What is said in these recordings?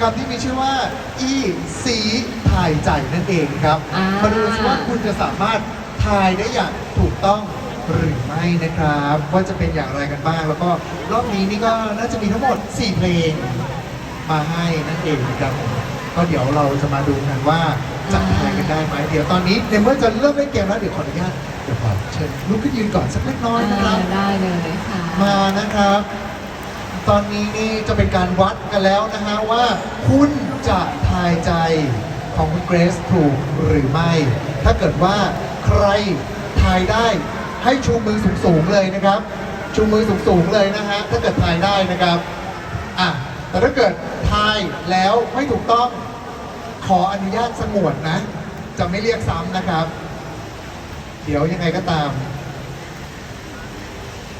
กรรมที่มีชื่อว่า อีสีถ่ายใจนั่นเองครับ อ่าม มาดูสิว่าคุณจะสามารถทายได้อย่างถูกต้องหรือไม่นะครับว่าจะเป็นอย่างไรกันบ้าง แล้วก็รอบนี้นี่ก็น่าจะมีทั้งหมด 4 เพลง มาให้นั่นเองนะครับก็เดี๋ยวเราจะมาดูกันว่าจะทายกันได้ไหมเดี๋ยวตอนนี้ในเมื่อจะเริ่มเล่นเกมแล้วเดี๋ยวขออนุญาตเดี๋ยวขอเชิญลุกขึ้นยืนก่อนสักเล็กน้อยนะครับอ่าได้เลยค่ะ มานะครับ ตอนนี้นี่จะเป็นการวัดกันแล้วนะฮะว่าคุณจะทายใจของคุณเกรซถูกหรือไม่ ถ้าเกิดว่าใครทายได้ให้ชูมือสูงๆเลยนะครับ ชูมือสูงๆเลยนะฮะถ้าเกิดทายได้นะครับอะแต่ถ้าเกิดทายแล้วไม่ถูกต้องขออนุญาตสงวนนะ จะไม่เรียกซ้ำนะครับ เดี๋ยวยังไงก็ตาม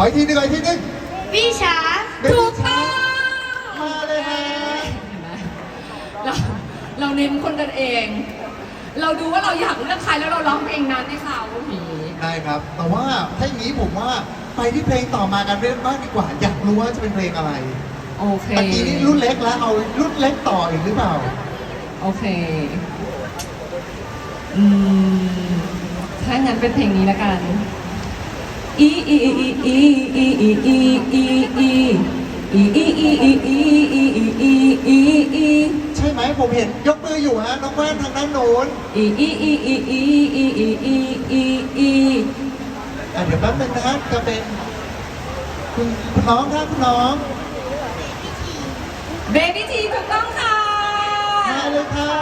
ขออีกทีหนึงขออีกทีหนึงพี่ช้าถูกต้องมาเลยฮะเราเราเน้นคนกันเอง เราดูว่าเราอยากเลือกใครแล้วเราร้องเพลงนั้นให้เขาอย่างนี้ได้ครับ แต่ว่าถ้าอย่างนี้ผมว่าไปที่เพลงต่อมากันเรื่องบ้างดีกว่า อยากรู้ว่าจะเป็นเพลงอะไรโอเคตะกี้นี่รุ่นเล็กแล้วเอารุ่นเล็กต่ออีกหรือเปล่า โอเคอืมถ้างั้นเป็นเพลงนี้ละกัน อีอีอีอีอีอีอีอีอีอีอีอีอีอีอีอีอีอีอีใช่ไหมผมเห็นยกมืออยู่ฮะน้องแว่นทางด้านโน้นอีอีอีอีอีอีอีอีอีอีอะเดี๋ยวแป๊บนึงนะฮะจะเป็นคุณคุณน้องครับคุณน้องเบบี้ทีถูกต้องค่ะมาเลยค่ะ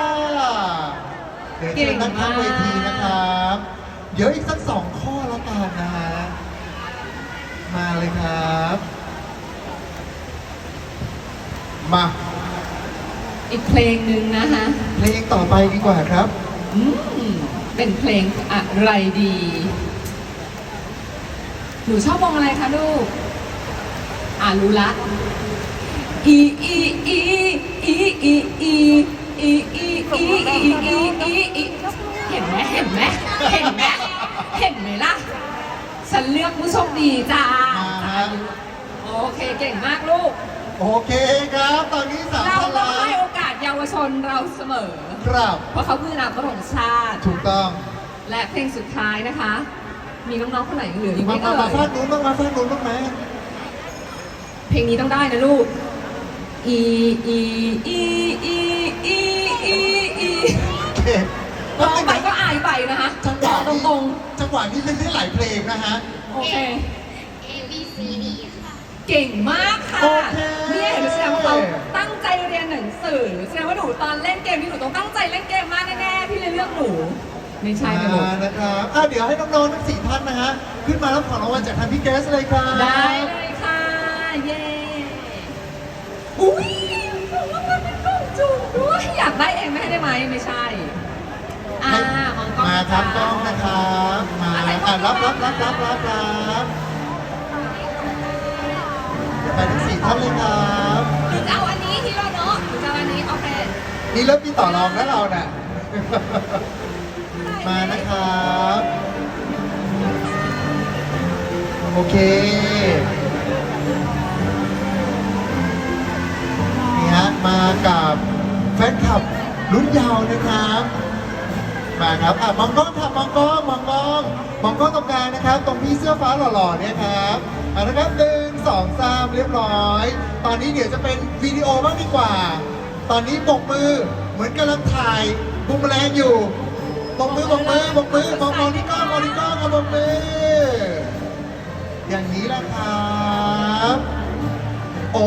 เดี๋ยวเชิญนั่งข้างเวทีนะครับ เดี๋ยวอีกสักสองข้อและกันนะ เลยครับ มาอีกเพลงหนึ่งนะคะเพลงต่อไปดีกว่าครับ อืมเป็นเพลงอะไรดี หนูชอบวงอะไรคะลูก อ่ารู้ละ อีอีอีอีอีอีอีอีอีอีอีอีอีเห็นไหมเห็นไหมเห็นไหมเห็นไหมล่ะ ฉัน เลือกผู้โชคดีจ้ามาฮะ โอเคเก่งมากลูก โอเคครับ ตอนนี้สามเราท่านต้อแล้งให้วโอกาสเยาวชนเราเสมอ ครับ เพราะเขาคืออนาคตของชาติ ถูกต้อง และเพลงสุดท้ายนะคะ มีน้องๆคนไหนเหลืออยู่ไหมมามาเอ่มายฟาดนู้นบ้างมาฟาดนู้นบ้างไหมเพลงนี้ต้องได้นะลูก อีอีอีอีอีอีอีโอเคร้องไปก็อายไปนะคะจังหวะตรนี้ง จังหวะนี้เล่นได้หลายเพลงนะฮะๆโอเค A B C D ค่ะ เก่งมากค่ะโอเค เนี่ยเห็นไหมแสดงว่าเขาตั้งใจเรียนหนังสือแสดงว่าหนูตอนเล่นเกมนี่หนูต้องตั้งใจเล่นเกมมากแน่ๆพี่เลยเลือกหนู ไม่ใช่นะลูกมานะครับอะเดี๋ยวให้น้องๆทั้งสี่ท่านนะฮะ ขึ้นมารับของรางวัลจากทางพี่เกสเลยครับ ได้เลยค่ะ เย้อุ้ยบอกว่ามันเป็นกล่องจุ่มด้วยอยากได้เองไม่ให้ได้ไหมไม่ใช่อ่ามองกล้องมา ครับกล้องนะนะครับ มาอะรับรับรับรับรับรับไปทั้งสี่ท่านเลยครับหรือจะเอาอันนี้ที่เราเนาะหรือจะเอาอันนี้โอเคนี่เริ่มมีต่อรองแล้วเราน่ะ มานะครับ โอเค นี่ฮะ มากับแฟนคลับรุ่นยาวนะครับ มาครับอะมองกล้องครับมองกล้องมองกล้องมองกล้องตรงกลางนะครับ ตรงพี่เสื้อฟ้าหล่อๆเนี่ยครับอะนะครับหนึ่งสองสามเรียบร้อย ตอนนี้เดี๋ยวจะเป็นวิดีโอบ้างดีกว่า ตอนนี้บกมือเหมือนกำลังถ่ายบุมแมลงอยู่บกมือบกมือบกมือมองมองที่กล้องมองที่กล้องครับบกมืออย่างนี้แหละครับ โอ้